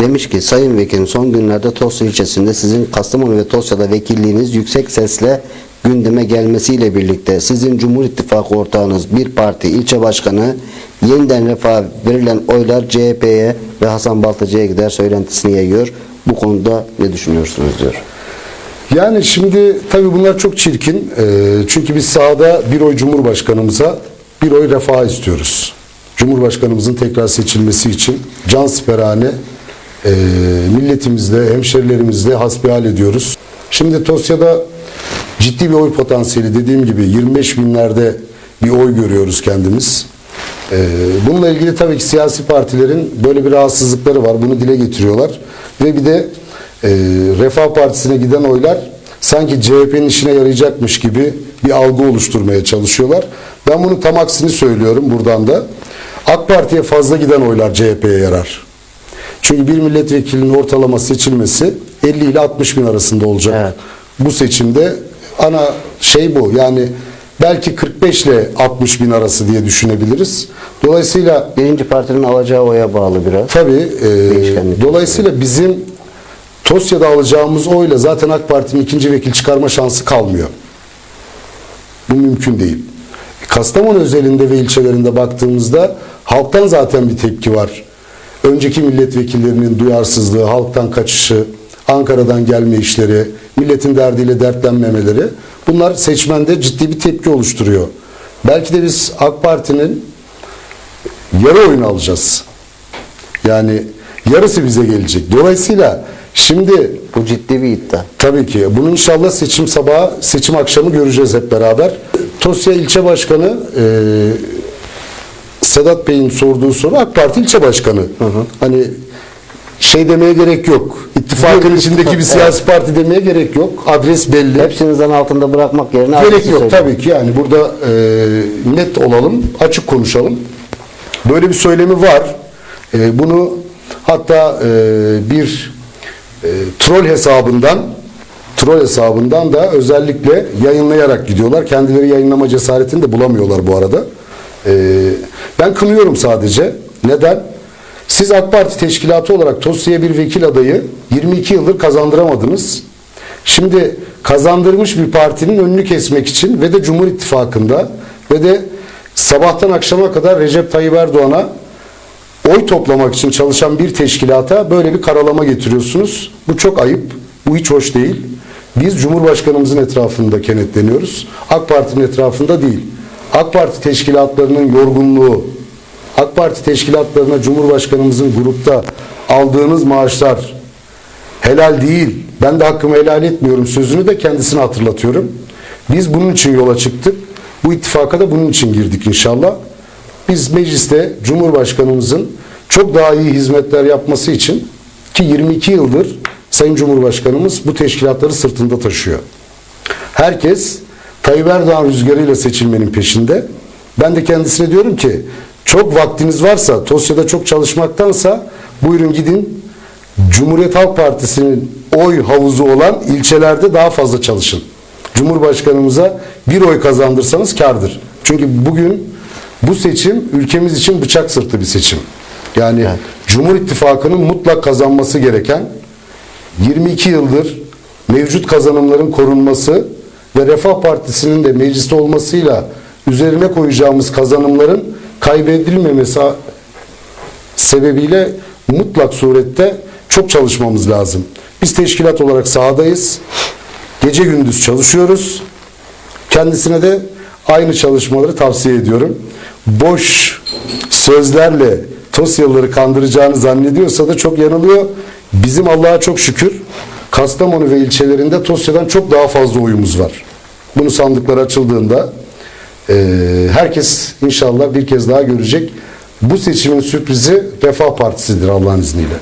Demiş ki Sayın Vekilim son günlerde Tosya ilçesinde sizin Kastamonu ve Tosya'da vekilliğiniz yüksek sesle gündeme gelmesiyle birlikte sizin Cumhur İttifakı ortağınız bir parti ilçe başkanı yeniden refah verilen oylar CHP'ye ve Hasan Baltacı'ya gider söylentisini yayıyor. Bu konuda ne düşünüyorsunuz diyor. Yani şimdi tabii bunlar çok çirkin. Ee, çünkü biz sahada bir oy Cumhurbaşkanımıza, bir oy refaha istiyoruz. Cumhurbaşkanımızın tekrar seçilmesi için can siperhane e, milletimizle, hemşerilerimizle hasbihal ediyoruz. Şimdi Tosya'da ciddi bir oy potansiyeli dediğim gibi 25 binlerde bir oy görüyoruz kendimiz. Ee, bununla ilgili tabii ki siyasi partilerin böyle bir rahatsızlıkları var. Bunu dile getiriyorlar. Ve bir de e, Refah Partisi'ne giden oylar sanki CHP'nin işine yarayacakmış gibi bir algı oluşturmaya çalışıyorlar. Ben bunun tam aksini söylüyorum buradan da. AK Parti'ye fazla giden oylar CHP'ye yarar. Çünkü bir milletvekilinin ortalama seçilmesi 50 ile 60 bin arasında olacak. Evet. Bu seçimde ana şey bu. Yani belki 45 ile 60 bin arası diye düşünebiliriz. Dolayısıyla Birinci partinin alacağı oya bağlı biraz. Tabii. e, dolayısıyla bizim Tosya'da alacağımız oyla zaten AK Parti'nin ikinci vekil çıkarma şansı kalmıyor. Bu mümkün değil. Kastamonu özelinde ve ilçelerinde baktığımızda halktan zaten bir tepki var. Önceki milletvekillerinin duyarsızlığı, halktan kaçışı, Ankara'dan gelme işleri, milletin derdiyle dertlenmemeleri bunlar seçmende ciddi bir tepki oluşturuyor. Belki de biz AK Parti'nin yarı oyunu alacağız. Yani yarısı bize gelecek. Dolayısıyla şimdi Bu ciddi bir iddia. tabii ki bunu inşallah seçim sabahı, seçim akşamı göreceğiz hep beraber. Tosya ilçe başkanı e, Sedat Bey'in sorduğu soru AK Parti ilçe başkanı. Hani şey demeye gerek yok. İttifakın içindeki bir siyasi parti demeye gerek yok. Adres belli. Hepsinizden altında bırakmak yerine Gerek yok tabii ki yani burada e, net olalım, açık konuşalım. Böyle bir söylemi var. E, bunu hatta e, bir e, troll hesabından troll hesabından da özellikle yayınlayarak gidiyorlar. Kendileri yayınlama cesaretini de bulamıyorlar bu arada. E, ben kınıyorum sadece. Neden? Siz AK Parti teşkilatı olarak Tosya'ya bir vekil adayı 22 yıldır kazandıramadınız. Şimdi kazandırmış bir partinin önünü kesmek için ve de Cumhur İttifakı'nda ve de sabahtan akşama kadar Recep Tayyip Erdoğan'a oy toplamak için çalışan bir teşkilata böyle bir karalama getiriyorsunuz. Bu çok ayıp. Bu hiç hoş değil. Biz Cumhurbaşkanımızın etrafında kenetleniyoruz. AK Parti'nin etrafında değil. AK Parti teşkilatlarının yorgunluğu, AK Parti teşkilatlarına Cumhurbaşkanımızın grupta aldığınız maaşlar helal değil. Ben de hakkımı helal etmiyorum sözünü de kendisine hatırlatıyorum. Biz bunun için yola çıktık. Bu ittifaka da bunun için girdik inşallah. Biz mecliste Cumhurbaşkanımızın çok daha iyi hizmetler yapması için ki 22 yıldır Sayın Cumhurbaşkanımız bu teşkilatları sırtında taşıyor. Herkes Tayyip Erdoğan rüzgarıyla seçilmenin peşinde. Ben de kendisine diyorum ki çok vaktiniz varsa Tosya'da çok çalışmaktansa buyurun gidin Cumhuriyet Halk Partisi'nin oy havuzu olan ilçelerde daha fazla çalışın. Cumhurbaşkanımıza bir oy kazandırsanız kardır. Çünkü bugün bu seçim ülkemiz için bıçak sırtı bir seçim. Yani Cumhur İttifakı'nın mutlak kazanması gereken 22 yıldır mevcut kazanımların korunması ve Refah Partisi'nin de mecliste olmasıyla üzerine koyacağımız kazanımların kaybedilmemesi sebebiyle mutlak surette çok çalışmamız lazım. Biz teşkilat olarak sahadayız. Gece gündüz çalışıyoruz. Kendisine de aynı çalışmaları tavsiye ediyorum. Boş sözlerle Tosyalıları kandıracağını zannediyorsa da çok yanılıyor. Bizim Allah'a çok şükür Kastamonu ve ilçelerinde Tosya'dan çok daha fazla oyumuz var. Bunu sandıklar açıldığında e, herkes inşallah bir kez daha görecek. Bu seçimin sürprizi Refah Partisi'dir Allah'ın izniyle.